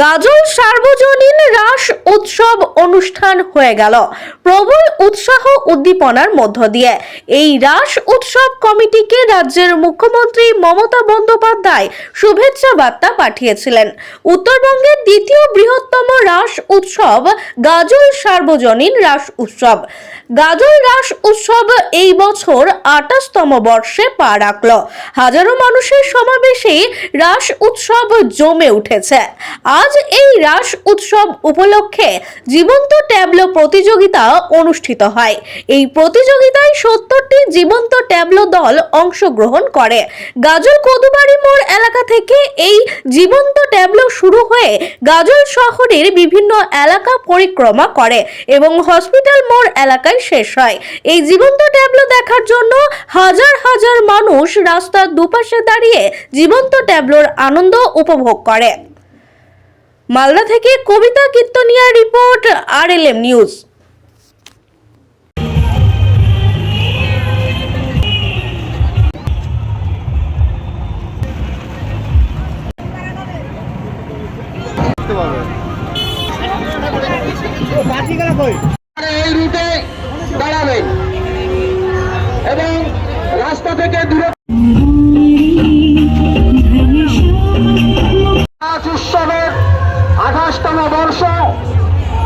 গাজল সার্বজনীন রাস উৎসব অনুষ্ঠান হয়ে গেল। প্রবল উৎসাহ উদ্দীপনার মধ্য দিয়ে। এই রাস উৎসব কমিটিকে রাজ্যের মুখ্যমন্ত্রী মমতা বন্দ্যোপাধ্যায় শুভেচ্ছা বার্তা পাঠিয়েছিলেন। উত্তরবঙ্গের দ্বিতীয় বৃহত্তম রাস উৎসব গাজল সার্বজনীন রাস উৎসব। গাজল রাস উৎসব এই বছর আঠাশতম বর্ষে পা রাখল। হাজারো মানুষের সমাবেশে রাস উৎসব জমে উঠেছে। আজ এই রাস উৎসব উপলক্ষে জীবন্ত ট্যাবলো প্রতিযোগিতা অনুষ্ঠিত হয়। এই প্রতিযোগিতায় সত্তরটি জীবন্ত ট্যাবলো দল অংশগ্রহণ করে। গাজল কদুবাড়ি মোড় এলাকা থেকে এই জীবন্ত ট্যাবলো শুরু হয়ে গাজল শহরের বিভিন্ন এলাকা পরিক্রমা করে এবং হসপিটাল মোড় এলাকায় শেষ হয়। এই জীবন্ত ট্যাবলো দেখার জন্য হাজার হাজার মানুষ রাস্তার দুপাশে দাঁড়িয়ে জীবন্ত ট্যাবলোর আনন্দ উপভোগ করে। মালদা থেকে Kabita Kirtania report R L M news এই রুটে আঠাশতম বর্ষ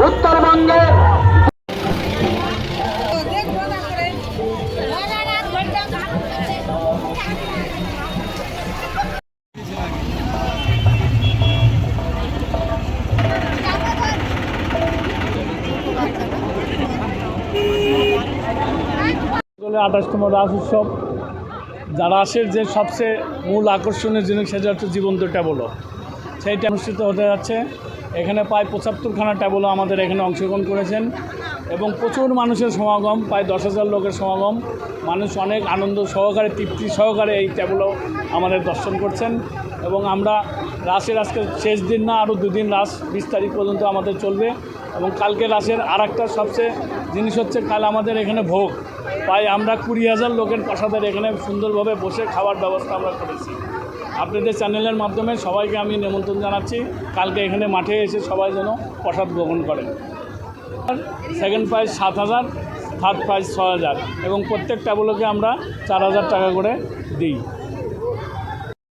উত্তরবঙ্গে। আঠাশতম রাস উৎসব। রাসের যে সবচেয়ে মূল আকর্ষণীয় জিনিস সেটা হচ্ছে জীবন্ত ট্যাবলো। সেইটা অনুষ্ঠিত হতে যাচ্ছে। এখানে প্রায় পঁচাত্তরখানা ট্যাবলো আমাদের এখানে অংশগ্রহণ করেছেন এবং প্রচুর মানুষের সমাগম, প্রায় দশ হাজার লোকের সমাগম। মানুষ অনেক আনন্দ সহকারে, তৃপ্তি সহকারে এই ট্যাবলো আমাদের দর্শন করছেন এবং আমরা রাসের আজকে শেষ দিন না, আরও দুদিন রাস, বিশ তারিখ পর্যন্ত আমাদের চলবে এবং কালকে রাসের আর একটা সবচেয়ে জিনিস হচ্ছে, কাল আমাদের এখানে ভোগ। প্রায় আমরা কুড়ি হাজার লোকের প্রসাদের এখানে সুন্দরভাবে বসে খাওয়ার ব্যবস্থা আমরা করেছি। আপনাদের চ্যানেলের মাধ্যমে সবাইকে আমি নিমন্ত্রণ জানাচ্ছি। কালকে এখানে মাঠে এসে সবাই যেন প্রসাদ গ্রহণ করেন। সেকেন্ড প্রাইজ সাত হাজার থার্ড প্রাইজ ছ হাজার এবং প্রত্যেকটা ট্যাবলোকে আমরা চার হাজার টাকা করে দিই।